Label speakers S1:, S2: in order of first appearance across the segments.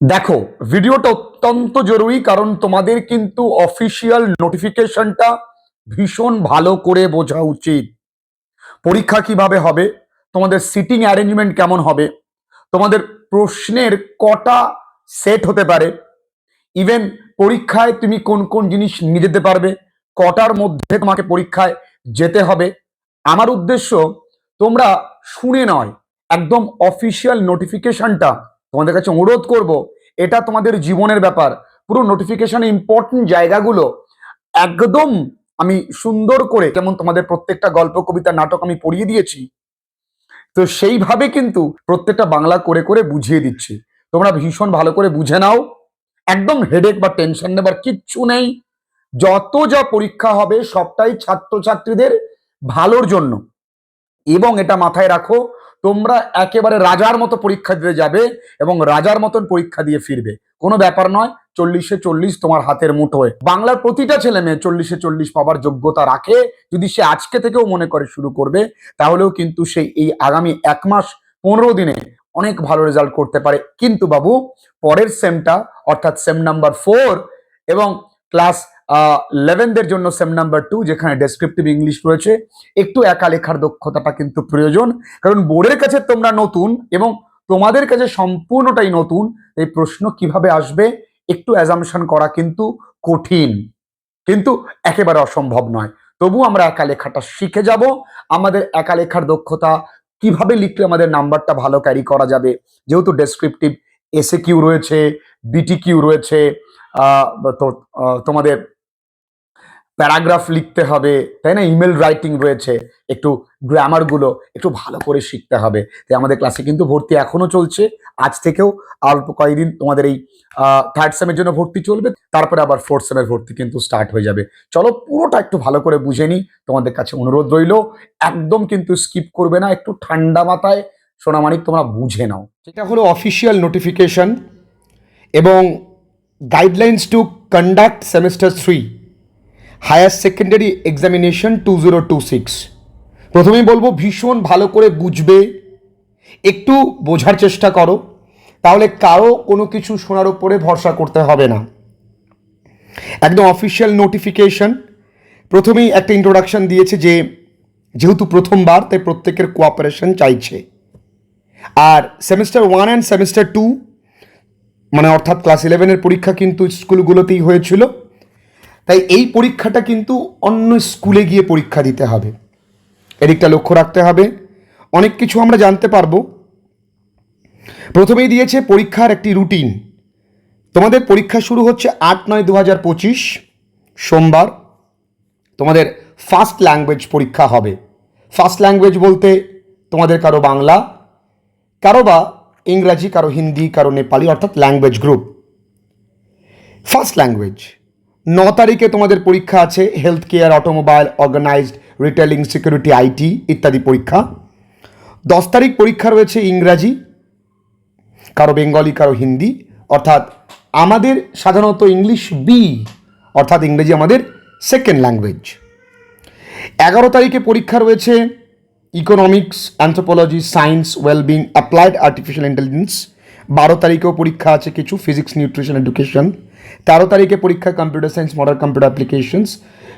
S1: দেখো, ভিডিওটা অত্যন্ত জরুরি কারণ তোমাদের কিন্তু অফিসিয়াল নোটিফিকেশনটা ভীষণ ভালো করে বোঝা উচিত। পরীক্ষা কীভাবে হবে, তোমাদের সিটিং অ্যারেঞ্জমেন্ট কেমন হবে, তোমাদের প্রশ্নের কটা সেট হতে পারে ইভেন পরীক্ষায় তুমি কোন কোন জিনিস নিয়ে যেতে পারবে, কটার মধ্যে তোমাকে পরীক্ষায় যেতে হবে। আমার উদ্দেশ্য, তোমরা শুনে নয়, একদম অফিসিয়াল নোটিফিকেশনটা তোমাদের কাছে অনুরোধ করব, এটা তোমাদের জীবনের ব্যাপার। পুরো নোটিফিকেশনে ইম্পর্টেন্ট জায়গাগুলো একদম আমি সুন্দর করে যেমন তোমাদের প্রত্যেকটা গল্প, কবিতা, নাটক আমি পড়িয়ে দিয়েছি, তো সেইভাবে কিন্তু প্রত্যেকটা বাংলা করে করে বুঝিয়ে দিচ্ছি। তোমরা ভীষণ ভালো করে বুঝে নাও, একদম হেডেক বা টেনশন নেবার কিচ্ছু নেই। যত যা পরীক্ষা হবে সবটাই ছাত্রছাত্রীদের ভালোর জন্য। এবং এটা মাথায় রাখো তোমরা একেবারে রাজার মতো পরীক্ষা দিতে যাবে এবং রাজার মতন পরীক্ষা দিয়ে ফিরবে। কোনো ব্যাপার নয়, চল্লিশে চল্লিশ তোমার হাতের মুঠোয় বাংলার প্রতিটা ছেলে মেয়ে চল্লিশে চল্লিশ পাবার যোগ্যতা রাখে। যদি সে আজকে থেকেও মনে করে শুরু করবে, তাহলেও কিন্তু সে এই আগামী এক মাস, পনেরো দিনে অনেক ভালো রেজাল্ট করতে পারে। কিন্তু বাবু, পরের সেমটা অর্থাৎ সেম নাম্বার ফোর এবং ক্লাস লেভেনদের জন্য সেম নাম্বার টু যেখানে ডেসক্রিপটিভ ইংলিশ রয়েছে, একটু একা লেখার দক্ষতাটা কিন্তু প্রয়োজন। কারণ বোর্ডের কাছে তোমরা নতুন এবং তোমাদের কাছে সম্পূর্ণটাই নতুন, এই প্রশ্ন কীভাবে আসবে একটু অ্যাজামশন করা কিন্তু কঠিন। কিন্তু একেবারে অসম্ভব নয়। তবু আমরা একা লেখাটা শিখে যাব। আমাদের একা লেখার দক্ষতা কীভাবে লিখলে আমাদের নাম্বারটা ভালো ক্যারি করা যাবে? যেহেতু ডেসক্রিপটিভ এসে কিউ রয়েছে বিটি কিউ রয়েছে তো তোমাদের প্যারাগ্রাফ লিখতে হবে, তাই না? ইমেল রাইটিং রয়েছে, একটু গ্রামারগুলো একটু ভালো করে শিখতে হবে। তাই আমাদের ক্লাসে কিন্তু ভর্তি এখনও চলছে, আজ থেকেও অল্প কয়েকদিন তোমাদের এই থার্ড সেমের জন্য ভর্তি চলবে, তারপরে আবার ফোর্থ সেমের ভর্তি কিন্তু স্টার্ট হয়ে যাবে। চলো পুরোটা একটু ভালো করে বুঝে নিই, তোমাদের কাছে অনুরোধ রইল, একদম কিন্তু স্কিপ করবে না, একটু ঠান্ডা মাথায় সোনামানিক তোমরা বুঝে নাও।
S2: এটা হলো অফিসিয়াল নোটিফিকেশন এবং guidelines to conduct semester three higher secondary examination two zero two six. প্রথমেই বলব, ভীষণ ভালো করে বুঝবে। একটু বোঝার চেষ্টা করো, তাহলে কারও কোনো কিছু শোনার উপরে ভরসা করতে হবে না। একদম অফিসিয়াল নোটিফিকেশন প্রথমেই একটা ইন্ট্রোডাকশন দিয়েছে যে, যেহেতু প্রথমবার, তাই প্রত্যেকের কোঅপারেশন চাইছে। আর semester one and semester two মানে অর্থাৎ ক্লাস ইলেভেনের পরীক্ষা কিন্তু স্কুলগুলোতেই হয়েছিল। তাই এই পরীক্ষাটা কিন্তু অন্য স্কুলে গিয়ে পরীক্ষা দিতে হবে। এদিকটা লক্ষ্য রাখতে হবে। অনেক কিছু আমরা জানতে পারব। প্রথমেই দিয়েছে পরীক্ষার একটি রুটিন। তোমাদের পরীক্ষা শুরু হচ্ছে আট নয় দু হাজার পঁচিশ, সোমবার। তোমাদের ফার্স্ট ল্যাঙ্গুয়েজ পরীক্ষা হবে। ফার্স্ট ল্যাঙ্গুয়েজ বলতে তোমাদের কারও বাংলা, কারও বা ইংরাজি, কারও হিন্দি, কারও নেপালি, অর্থাৎ ল্যাঙ্গুয়েজ গ্রুপ ফার্স্ট ল্যাঙ্গুয়েজ ন তারিখে তোমাদের পরীক্ষা আছে health care automobile organised retailing security IT ইত্যাদি পরীক্ষা। দশ তারিখ পরীক্ষা রয়েছে ইংরাজি, কারও বেঙ্গলি, কারও হিন্দি। অর্থাৎ আমাদের সাধারণত ইংলিশ বি অর্থাৎ ইংরেজি আমাদের সেকেন্ড ল্যাঙ্গুয়েজ এগারো তারিখে পরীক্ষা রয়েছে economics anthropology science wellbeing applied artificial intelligence বারো তারিখেও পরীক্ষা আছে কিছু ফিজিক্স নিউট্রিশন এডুকেশন তেরো তারিখে পরীক্ষা computer science modern computer applications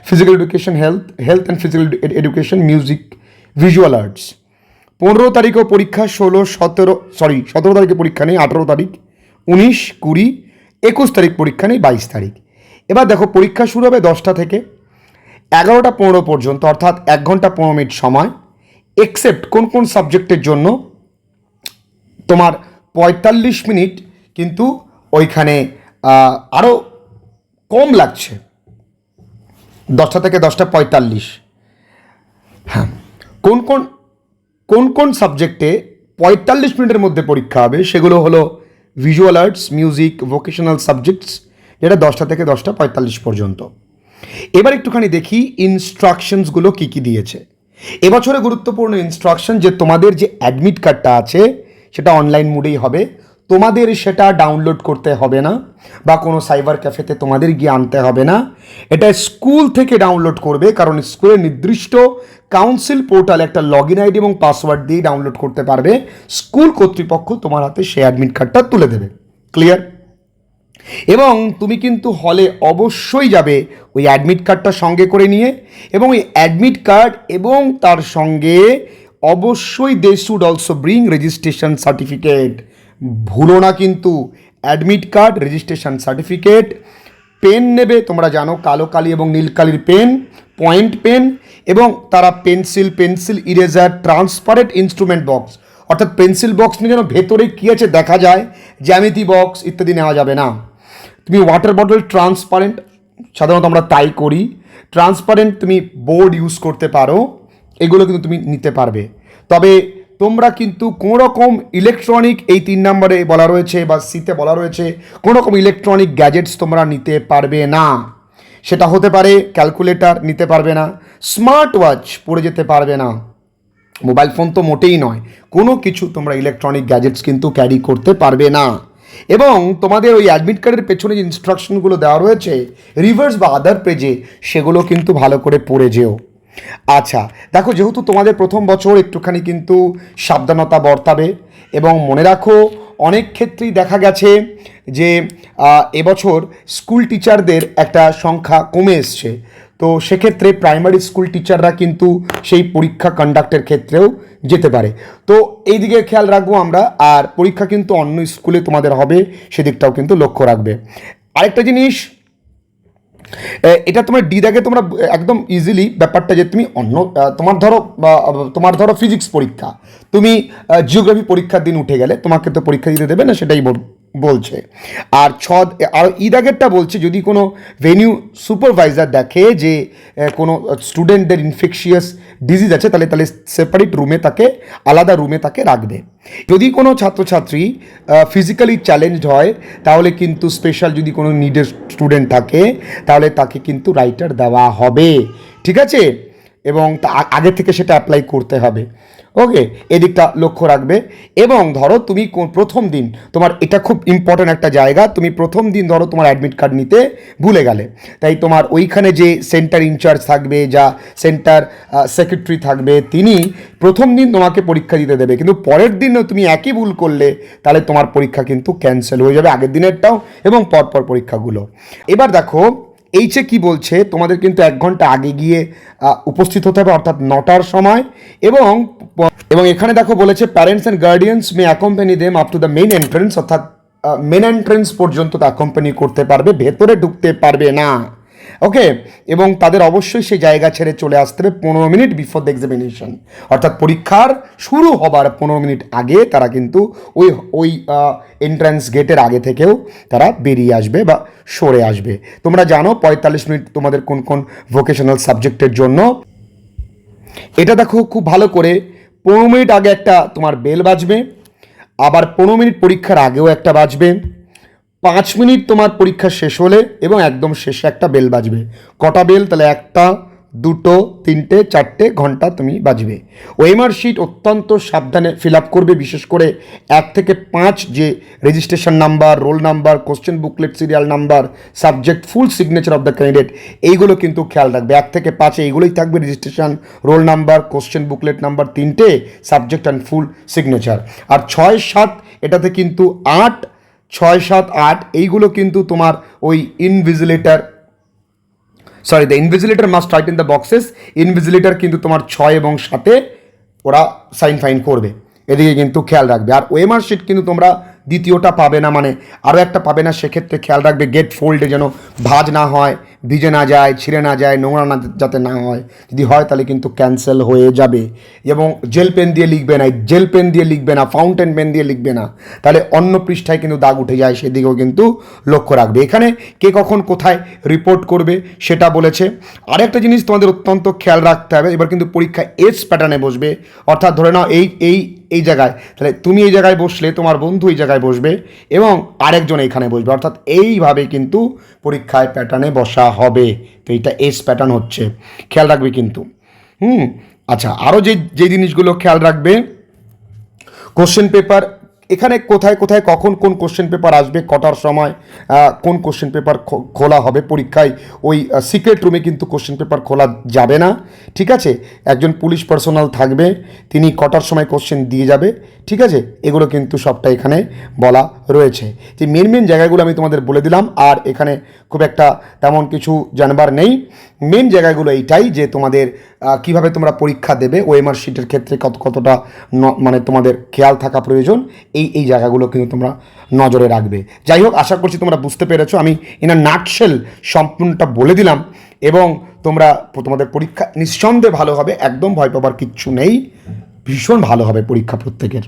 S2: physical education health health and physical education music visual arts পনেরো তারিখেও পরীক্ষা, ষোলো, সতেরো সরি সতেরো তারিখে পরীক্ষা নেই, আঠেরো তারিখ, উনিশ, কুড়ি, একুশ তারিখ পরীক্ষা নেই, বাইশ তারিখ। এবার দেখো, পরীক্ষা শুরু হবে দশটা থেকে এগারোটা পনেরো পর্যন্ত, অর্থাৎ এক ঘণ্টা পনেরো মিনিট সময় এক্সেপ্ট কোন কোন সাবজেক্টের জন্য তোমার পঁয়তাল্লিশ মিনিট কিন্তু ওইখানে আরও কম লাগছে। দশটা থেকে দশটা পঁয়তাল্লিশ। হ্যাঁ কোন কোন কোন কোন সাবজেক্টে পঁয়তাল্লিশ মিনিটের মধ্যে পরীক্ষা হবে সেগুলো হলো visual arts music vocational subjects যেটা দশটা থেকে দশটা পঁয়তাল্লিশ পর্যন্ত। এবার একটুখানি দেখি ইনস্ট্রাকশনসগুলো কী কী দিয়েছে। এবছরে গুরুত্বপূর্ণ ইনস্ট্রাকশন যে তোমাদের যে অ্যাডমিট কার্ডটা আছে, সেটা অনলাইন মোডেই হবে। তোমাদের সেটা ডাউনলোড করতে হবে না, বা কোনো সাইবার ক্যাফেতে তোমাদের গিয়ে আনতে হবে না। এটা স্কুল থেকে ডাউনলোড করবে, কারণ স্কুলের নির্দিষ্ট কাউন্সিল পোর্টাল একটা লগ ইন আইডি এবং পাসওয়ার্ড দিয়ে ডাউনলোড করতে পারবে। স্কুল কর্তৃপক্ষ তোমার হাতে সেই অ্যাডমিট কার্ডটা তুলে দেবে। ক্লিয়ার এবং তুমি কিন্তু হলে অবশ্যই যাবে ওই অ্যাডমিট কার্ডটা সঙ্গে করে নিয়ে, এবং ওই অ্যাডমিট কার্ড এবং তার সঙ্গে অবশ্যই they should also bring registration certificate ভুলো না কিন্তু। Admit card, registration certificate, pen নেবে, তোমরা জানো, কালো কালি এবং নীল কালির পেন, পয়েন্ট পেন, এবং তারা pencil pencil eraser, transparent instrument box. অর্থাৎ পেন্সিল বক্স নিয়ে যেন ভেতরে কী আছে দেখা যায়, জ্যামিতি বক্স ইত্যাদি নেওয়া যাবে না। তুমি ওয়াটার বটল ট্রান্সপারেন্ট সাধারণত আমরা তাই করি। ট্রান্সপারেন্ট তুমি বোর্ড ইউজ করতে পারো, এগুলো কিন্তু তুমি নিতে পারবে। তবে তোমরা কিন্তু কোনো রকম ইলেকট্রনিক এই তিন নম্বরে বলা রয়েছে বা সিতে বলা রয়েছে কোনো রকম ইলেকট্রনিক গ্যাজেটস তোমরা নিতে পারবে না। সেটা হতে পারে ক্যালকুলেটর নিতে পারবে না স্মার্ট ওয়াচ পরে যেতে পারবে না। মোবাইল ফোন তো মোটেই নয়, কোনো কিছু তোমরা ইলেকট্রনিক গ্যাজেটস কিন্তু ক্যারি করতে পারবে না। এবং তোমাদের ওই অ্যাডমিট কার্ডের পেছনে যে ইনস্ট্রাকশনগুলো দেওয়া রয়েছে রিভার্স বা আদার পেজে সেগুলো কিন্তু ভালো করে পড়ে যেও। আচ্ছা দেখো যেহেতু তোমাদের প্রথম বছর একটুখানি কিন্তু সাবধানতা বর্তাবে এবং মনে রাখো, অনেক ক্ষেত্রেই দেখা গেছে যে এবছর স্কুল টিচারদের একটা সংখ্যা কমে এসছে। তো সেক্ষেত্রে প্রাইমারি স্কুল টিচাররা কিন্তু সেই পরীক্ষা কন্ডাক্টের ক্ষেত্রেও যেতে পারে। তো এই দিকে খেয়াল রাখব আমরা, আর পরীক্ষা কিন্তু অন্য স্কুলে তোমাদের হবে, সেদিকটাও কিন্তু লক্ষ্য রাখবে। আরেকটা জিনিস এটা তোমার ডি দাগে তোমরা একদম ইজিলি ব্যাপারটা যে তুমি অন্য তোমার ধরো তোমার ধরো ফিজিক্স পরীক্ষা। তুমি জিওগ্রাফি পরীক্ষার দিন উঠে গেলে তোমাকে তো পরীক্ষা দিতে দেবে না, সেটাই বলছে। আর ছ, আর ইদাগেরটা বলছে, যদি কোনো ভেনিউ সুপারভাইজার দেখে যে কোনো স্টুডেন্টদের ইনফেকশিয়াস ডিজিজ আছে, তাহলে তাহলে সেপারেট রুমে তাকে, আলাদা রুমে তাকে রাখবে। যদি কোনো ছাত্রছাত্রী ফিজিক্যালি চ্যালেঞ্জড হয়, তাহলে কিন্তু স্পেশাল যদি কোনো নিডের স্টুডেন্ট থাকে, তাহলে তাকে কিন্তু রাইটার দেওয়া হবে। ঠিক আছে? এবং আগে থেকে সেটা অ্যাপ্লাই করতে হবে। ওকে এদিকটা লক্ষ্য রাখবে। এবং ধরো তুমি প্রথম দিন তোমার এটা খুব ইম্পর্ট্যান্ট একটা জায়গা, তুমি প্রথম দিন ধরো তোমার অ্যাডমিট কার্ড নিতে ভুলে গেলে। তাই তোমার ওইখানে যে সেন্টার ইনচার্জ থাকবে, যা সেন্টার সেক্রেটারি থাকবে, তিনি প্রথম দিন তোমাকে পরীক্ষা দিতে দেবে। কিন্তু পরের দিনও তুমি একই ভুল করলে, তাহলে তোমার পরীক্ষা কিন্তু ক্যান্সেল হয়ে যাবে আগের দিনেরটাও এবং পরপর পরীক্ষাগুলো। এবার দেখো এইচে কি বলছে? তোমাদের কিন্তু এক ঘণ্টা আগে গিয়ে উপস্থিত হতে হবে, অর্থাৎ নটার সময়। এবং এবং এখানে দেখো বলেছে parents and guardians may accompany them up to the main entrance অর্থাৎ মেন এন্ট্রেন্স পর্যন্ত তা কোম্পানি করতে পারবে, ভেতরে ঢুকতে পারবে না। ওকে এবং তাদের অবশ্যই সেই জায়গা ছেড়ে চলে আসতে হবে পনেরো মিনিট বিফোর দ্য এক্সামিনেশন অর্থাৎ পরীক্ষার শুরু হবার পনেরো মিনিট আগে তারা কিন্তু ওই ওই এন্ট্রান্স গেটের আগে থেকেও তারা বেরিয়ে আসবে বা সরে আসবে। তোমরা জানো পঁয়তাল্লিশ মিনিট তোমাদের কোন কোন ভোকেশনাল সাবজেক্টের জন্য। এটা দেখো খুব ভালো করে, পনেরো মিনিট আগে একটা তোমার বেল বাজবে, আবার পনেরো মিনিট পরীক্ষার আগেও একটা বাজবে। পাঁচ মিনিট তোমার পরীক্ষা শেষ হলে এবং একদম শেষে একটা বেল বাজবে। কটা বেল? তাহলে একটা, দুটো, তিনটে, চারটে ঘণ্টা তুমি বাজবে। ওয়েমার শিট অত্যন্ত সাবধানে ফিল আপ করবে, বিশেষ করে এক থেকে পাঁচ যে registration number roll number question booklet serial number subject full signature of the candidate এইগুলো কিন্তু খেয়াল রাখবে। এক থেকে পাঁচে এইগুলোই থাকবে registration roll number question booklet number তিনটে সাবজেক্ট অ্যান্ড ফুল সিগনেচার আর ছয়, সাত, এটাতে কিন্তু আট ছয় সাত আট, এইগুলো কিন্তু তোমার ওই invigilator sorry the invigilator must write in the boxes invigilator কিন্তু তোমার ছয় এবং সাতে ওরা সাইন ফাইন করবে। এদিকে কিন্তু খেয়াল রাখবে। আর ওয়েমার শিট কিন্তু তোমরা দ্বিতীয়টা পাবে না মানে আরও একটা পাবে না, সেক্ষেত্রে খেয়াল রাখবে গেট ফোল্ডে যেন ভাজ না হয়। ভিজে না যায়, ছিঁড়ে না যায়, নোংরা না যাতে না হয়, যদি হয় তাহলে কিন্তু ক্যান্সেল হয়ে যাবে। এবং জেল পেন দিয়ে লিখবে না জেল পেন দিয়ে লিখবে না ফাউন্টেন পেন দিয়ে লিখবে না, তাহলে অন্য পৃষ্ঠায় কিন্তু দাগ উঠে যায়, সেদিকেও কিন্তু লক্ষ্য রাখবে। এখানে কে কখন কোথায় রিপোর্ট করবে সেটা বলেছে। আরেকটা জিনিস তোমাদের অত্যন্ত খেয়াল রাখতে হবে, এবার কিন্তু পরীক্ষা এস প্যাটার্নে বসবে। অর্থাৎ ধরে নাও এই এই এই জায়গায়। তাহলে তুমি এই জায়গায় বসলে, তোমার বন্ধু এই জায়গায় বসবে এবং আরেকজন এইখানে বসবে। অর্থাৎ এইভাবে কিন্তু পরীক্ষায় প্যাটার্নে বসা হবে। তো এইটা এস প্যাটার্ন হচ্ছে। খেয়াল রাখবে কিন্তু। হুম? আচ্ছা আরও যে যে জিনিসগুলো খেয়াল রাখবে। কোশ্চেন পেপার এখানে কোথায় কোথায়, কখন, কোন কোশ্চেন পেপার আসবে, কটার সময় কোন কোশ্চেন পেপার খোলা হবে পরীক্ষায়, ওই সিক্রেট রুমে কিন্তু কোশ্চেন পেপার খোলা যাবে না, ঠিক আছে? একজন পুলিশ পার্সোনাল থাকবে, তিনি কটার সময় কোশ্চেন দিয়ে যাবে, ঠিক আছে? এগুলো কিন্তু সবটা এখানে বলা রয়েছে। যে মেন মেন জায়গাগুলো আমি তোমাদের বলে দিলাম, আর এখানে খুব একটা তেমন কিছু জানবার নেই। মেন জায়গাগুলো এইটাই যে তোমাদের কীভাবে তোমরা পরীক্ষা দেবে ওএমআর শিটের ক্ষেত্রে কত, কতটা মানে তোমাদের খেয়াল থাকা প্রয়োজন, এই এই জায়গাগুলো কিন্তু তোমরা নজরে রাখবে। যাই হোক, আশা করছি তোমরা বুঝতে পেরেছ। আমি ইনা নাটসেল সম্পূর্ণটা বলে দিলাম এবং তোমরা তোমাদের পরীক্ষা নিঃসন্দেহে ভালো হবে, একদম ভয় পাবার কিচ্ছু নেই। ভীষণ ভালো হবে পরীক্ষা প্রত্যেকের।